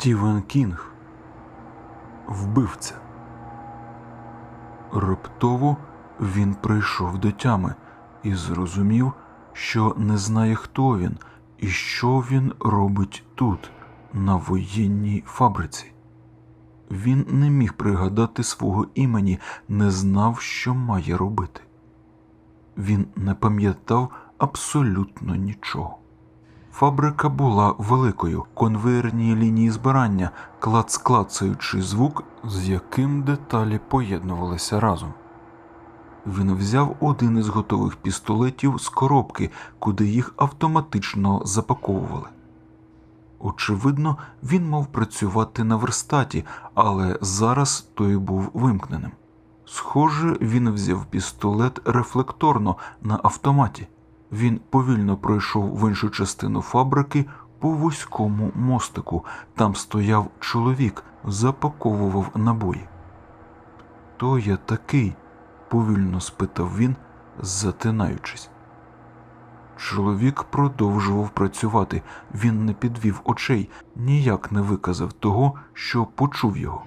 Стівен Кінг. Вбивця. Раптово він прийшов до тями і зрозумів, що не знає, хто він і що він робить тут, на воєнній фабриці. Він не міг пригадати свого імені, не знав, що має робити. Він не пам'ятав абсолютно нічого. Фабрика була великою, конвейерні лінії збирання, клац-клацаючий звук, з яким деталі поєднувалися разом. Він взяв один із готових пістолетів з коробки, куди їх автоматично запаковували. Очевидно, він мав працювати на верстаті, але зараз той був вимкненим. Схоже, він взяв пістолет рефлекторно на автоматі. Він повільно пройшов в іншу частину фабрики по вузькому мостику. Там стояв чоловік, запаковував набої. Хто я такий? повільно спитав він, затинаючись. Чоловік продовжував працювати, він не підвів очей, ніяк не виказав того, що почув його.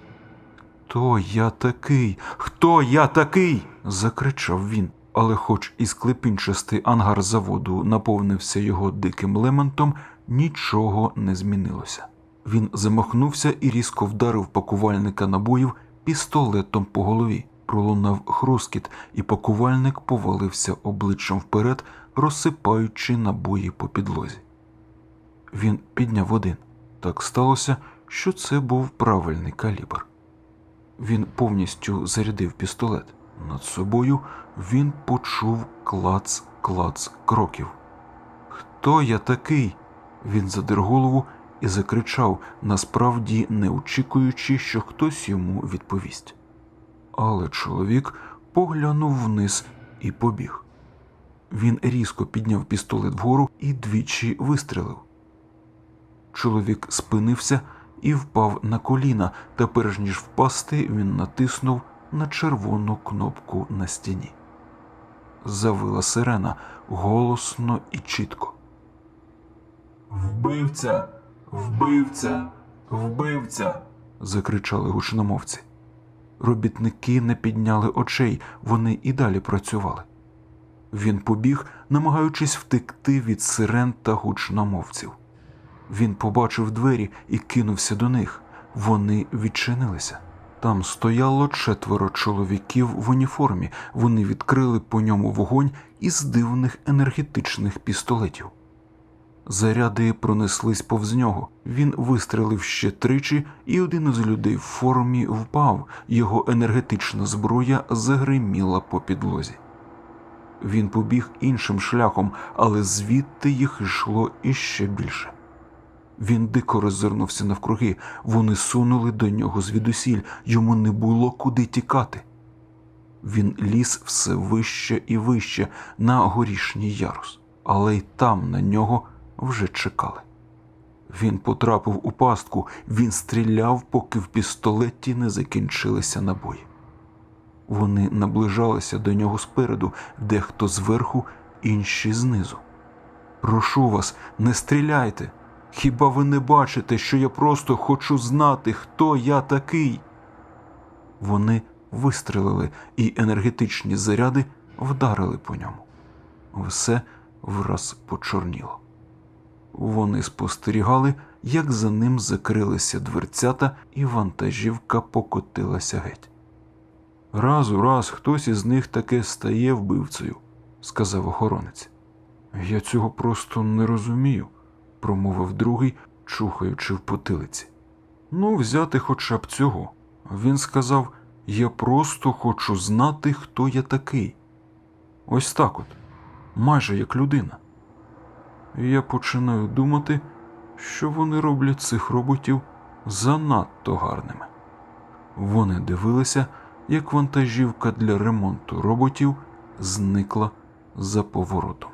Хто я такий? Хто я такий? закричав він, але, хоч і склепінчастий ангар заводу наповнився його диким лементом, нічого не змінилося. Він замахнувся і різко вдарив пакувальника набоїв пістолетом по голові. Пролунав хрускіт, і пакувальник повалився обличчям вперед, розсипаючи набої по підлозі. Він підняв один. Так сталося, що це був правильний калібр. Він повністю зарядив пістолет. Над собою він почув клац-клац кроків. Хто я такий? Він задер голову і закричав, насправді не очікуючи, що хтось йому відповість. Але чоловік поглянув вниз і побіг. Він різко підняв пістолет вгору і двічі вистрелив. Чоловік спинився і впав на коліна, та перш ніж впасти, він натиснув на червону кнопку на стіні. Завила сирена голосно і чітко. Вбивця, вбивця, вбивця. закричали гучномовці. Робітники не підняли очей, вони і далі працювали. Він побіг, намагаючись втекти від сирен та гучномовців. Він побачив двері і кинувся до них. Вони відчинилися. Там стояло четверо чоловіків в уніформі. Вони відкрили по ньому вогонь із дивних енергетичних пістолетів. Заряди пронеслись повз нього. Він вистрелив ще тричі, і один із людей в формі впав. Його енергетична зброя загриміла по підлозі. Він побіг іншим шляхом, але звідти їх йшло іще більше. Він дико роззирнувся навкруги, вони сунули до нього звідусіль, йому не було куди тікати. Він ліз все вище і вище на горішній ярус, але й там на нього вже чекали. Він потрапив у пастку, він стріляв, поки в пістолеті не закінчилися набої. Вони наближалися до нього спереду, дехто зверху, інші знизу. Прошу вас, не стріляйте. Хіба ви не бачите, що я просто хочу знати, хто я такий? Вони вистрелили, і енергетичні заряди вдарили по ньому. Все враз почорніло. Вони спостерігали, як за ним закрилися дверцята, і вантажівка покотилася геть. Раз у раз хтось із них таке стає вбивцею, сказав охоронець. Я цього просто не розумію, промовив другий, чухаючи в потилиці. Ну, взяти хоча б цього. Він сказав: Я просто хочу знати, хто я такий. Ось так от, майже як людина. Я починаю думати, що вони роблять цих роботів занадто гарними. Вони дивилися, як вантажівка для ремонту роботів зникла за поворотом.